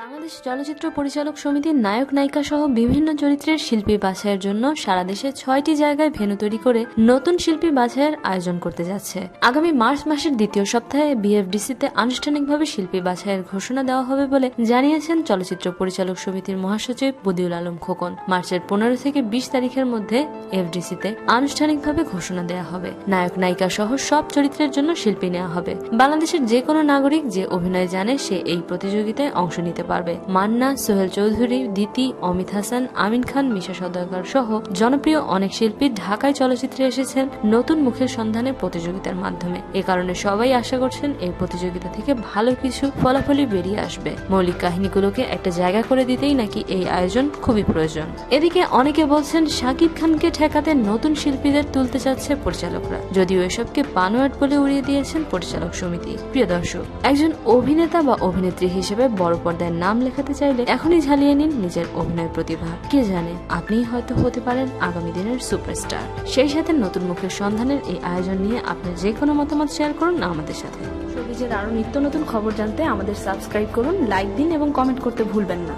বাংলাদেশ চলচ্চিত্র পরিচালক সমিতির নায়ক নায়িকা সহ বিভিন্ন চরিত্রের শিল্পী বাছাইয়ের জন্য সারা দেশে ছয়টি জায়গায় ভেনু তৈরি করে নতুন শিল্পী বাছাইয়ের আয়োজন করতে যাচ্ছে। আগামী মার্চ মাসের দ্বিতীয় সপ্তাহে বিএফডিসিতে আনুষ্ঠানিকভাবে শিল্পী বাছাইয়ের ঘোষণা দেওয়া হবে বলে জানিয়েছেন চলচ্চিত্র পরিচালক সমিতির মহাসচিব বদিউল আলম খোকন। মার্চের পনেরো থেকে বিশ তারিখের মধ্যে এফডিসিতে আনুষ্ঠানিকভাবে ঘোষণা দেওয়া হবে। নায়ক নায়িকা সহ সব চরিত্রের জন্য শিল্পী নেওয়া হবে। বাংলাদেশের যে কোনো নাগরিক যে অভিনয় জানে সে এই প্রতিযোগিতায় অংশ নিতে পারবে। মান্না, সোহেল চৌধুরী, দিতি, অমিত হাসান, আমিন খান, মিশা সদাগর সহ জনপ্রিয় অনেক শিল্পী ঢাকায় চলচ্চিত্রে এসেছেন নতুন মুখের সন্ধানে প্রতিযোগিতার মাধ্যমে। এ কারণে সবাই আশা করছেন এই প্রতিযোগিতা থেকে ভালো কিছু ফলাফলই বেরিয়ে আসবে। মৌলিক কাহিনীগুলোকে একটা জায়গা করে দিতেই নাকি এই আয়োজন খুবই প্রয়োজন। এদিকে অনেকে বলছেন শাকিব খানকে ঠেকাতে নতুন শিল্পীদের তুলতে চাচ্ছে পরিচালকরা। যদিও এসবকে বানোয়াট বলে উড়িয়ে দিয়েছেন পরিচালক সমিতি। প্রিয় দর্শক, একজন অভিনেতা বা অভিনেত্রী হিসেবে বড় পর্দায় নাম লেখাতে চাইলে এখনই ঝালিয়ে নিন নিজের অভিনয় প্রতিভা। কে জানে, আপনিই হয়তো হতে পারেন আগামী দিনের সুপারস্টার। সেই সাথে নতুন মুখের সন্ধানের এই আয়োজন নিয়ে আপনার যে কোনো মতামত শেয়ার করুন আমাদের সাথে। শোবিজের আরও নিত্য নতুন খবর জানতে আমাদের সাবস্ক্রাইব করুন, লাইক দিন এবং কমেন্ট করতে ভুলবেন না।